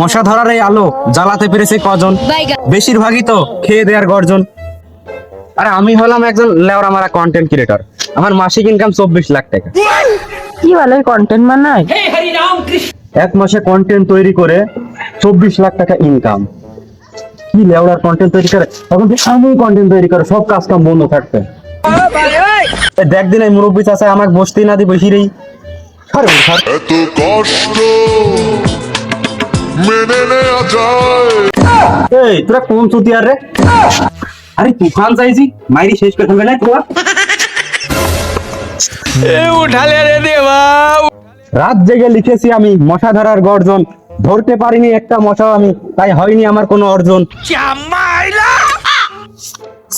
মশা ধরার এই আলো জ্বালাতে পেরেছে কজন? বেশিরভাগই তো খেয়ে দেওয়ার গর্জন। আরে আমি হলাম একজন লেওরা মারা কন্টেন্ট ক্রিয়েটর আমার মাসিক ইনকাম চব্বিশ লাখ টাকা। কি বলে কন্টেন্ট বানায়? এক মাসে কন্টেন্ট তৈরি করে চব্বিশ লাখ টাকা ইনকাম কি লেওড়ার কন্টেন্ট তৈরি করে? তখন আমি কন্টেন্ট তৈরি করে সব কাজ কাম বন্ধ থাকতে দেখ দিন এই মুরব্বী চাষা আমাকে বসতেই না দি বসিরেই সরে এত কষ্ট। এই তোরা কোন চুতিয়ার রে? আরে তুফান চাইছি মাইরি শেষ করে ফেলবে না তোরা রাত জেগে লিখেছি আমি মশা ধরার গর্জন। ধরতে পারিনি একটা মশাও আমি তাই হয়নি আমার কোনো অর্জন।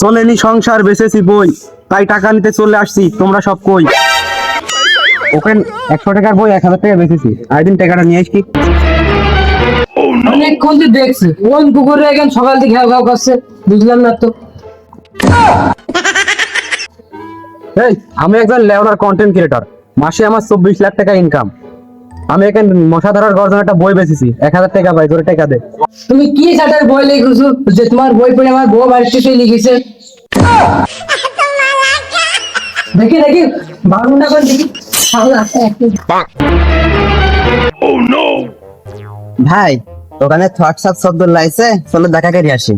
চলেনি সংসার বেঁচেছি বই। তাই টাকা নিতে চলে আসছি তোমরা সব কই? ওপেন একশো টাকার বই এক হাজার টাকা বেঁচেছি। আরেকদিন টাকাটা নিয়ে আসছি অনেকক্ষণ তো দেখছি। কোন কুকুরে এখন সকাল থেকে ঘাও ঘাও করছে। বুঝলাম না তো। এই আমি একজন লেওনার কন্টেন্ট ক্রিয়েটর মাসে আমার চব্বিশ লাখ টাকা ইনকাম আমি এখানে মশা ধরার গর্জন একটা বই বেচেছি। এক হাজার টাকা পাই তোর টাকা দে। তুমি কি সাটার বই লিখেছো? যে তোমার বই পড়ে আমার বউ শেষে লিখেছে। দেখি দেখি। বারুনটা করে দেখি। একটু। ভাই ওখানে হোয়াটসঅ্যাপ শব্দ লাইছে চলো দেখা করে আসি।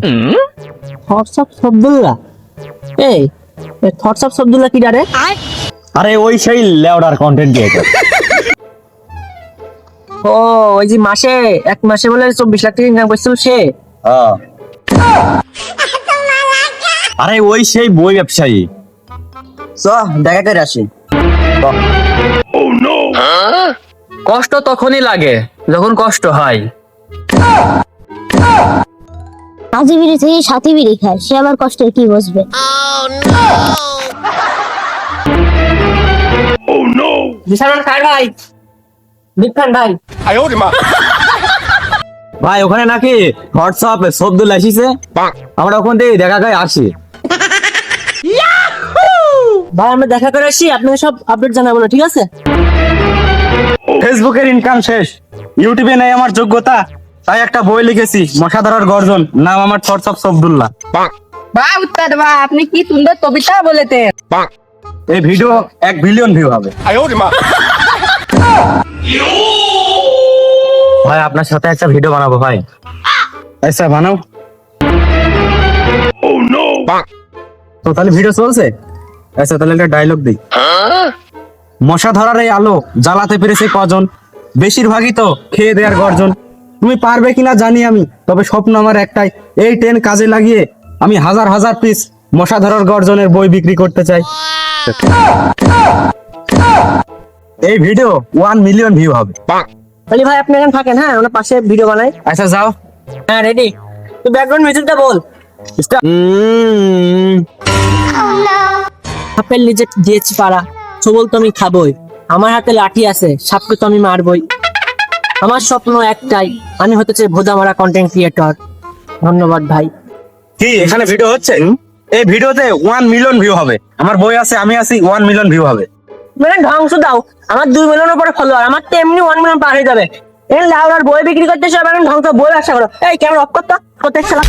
হোয়াটসঅ্যাপ শব্দুল্লাহ এই হোয়াটসঅ্যাপ শব্দুল্লাহ কি রে? আরে ওই সেই লেওনার কন্টেন্ট ক্রিয়েটর ও ওই যে মাসে এক মাসে বলে চব্বিশ লাখ টাকা ইনকাম করছিল সে? আরে ওই সেই বই ব্যবসায়ী। চ দেখা করে আসি। কষ্ট তখনই লাগে যখন কষ্ট হয়। মাঝি বিড়ি থেকে সাথী বিড়ি খায় সে আবার কষ্টের কি বিশাল খাই ভাই বিখান ভাই। ভাই ওখানে নাকি হোয়াটসঅ্যাপ শব্দ লাইসিছে আমরা ওখান থেকে দেখা করে আসি। ভাই আমরা দেখা করে আসি আপনাকে সব আপডেট জানাব না ঠিক আছে? ফেসবুকের ইনকাম শেষ। ইউটিউবে নাই আমার যোগ্যতা। তাই একটা বই লিখেছি মশা ধরার গর্জন নাম আমার হোয়াটসঅ্যাপ শব্দুল্লাহ বা উত্তর বা আপনি কি সুন্দর কবিতা বলেছেন এই ভিডিও এক বিলিয়ন ভিউ হবে। ভাই আপনার সাথে একটা ভিডিও বানাবো ভাই। আচ্ছা বানাও। তো তাহলে ভিডিও চলছে? আচ্ছা তাহলে একটা ডায়লগ দিই। মশা ধরার এই আলো জ্বালাতে পেরেছে কজন? বেশিরভাগই তো খেয়ে দেওয়ার গর্জন। তুমি পারবে কিনা জানি আমি তবে স্বপ্ন আমার একটাই এই ট্রেন কাজে লাগিয়ে আমি হাজার হাজার পিস মশা ধরার গর্জনের বই বিক্রি করতে চাই। এই ভিডিও ওয়ান মিলিয়ন ভিউ হবে। তাহলে ভাই আপনি এখানে থাকেন হ্যাঁ? ওনার পাশে ভিডিও বানাই। আচ্ছা যাও। হ্যাঁ রেডি তুই ব্যাকগ্রাউন্ড মিউজিকটা বল। সাপের নিজে দিয়েছি পাড়া সবল তো আমি খাবই। আমার হাতে লাঠি আছে সাপকে তো আমি মারবই। আমার স্বপ্ন একটাই আমি হতে চাই ভোদা মারা কন্টেন্ট ক্রিয়েটর ধন্যবাদ ভাই। কি এখানে ভিডিও হচ্ছে? এই ভিডিওতে ওয়ান মিলিয়ন ভিউ হবে। আমার বই আছে আমি আছি ওয়ান মিলিয়ন ভিউ হবে। মানে ধ্বংস দাও। আমার দুই মিলিয়নের উপরে ফলোয়ার আমার তো এমনি ওয়ান মিলিয়ন পার হয়ে যাবে। এই লাউরার বই বিক্রি করতে সব এখন ধ্বংস বই ব্যবসা করো। এই ক্যামেরা অফ করতো কোথায় খেলা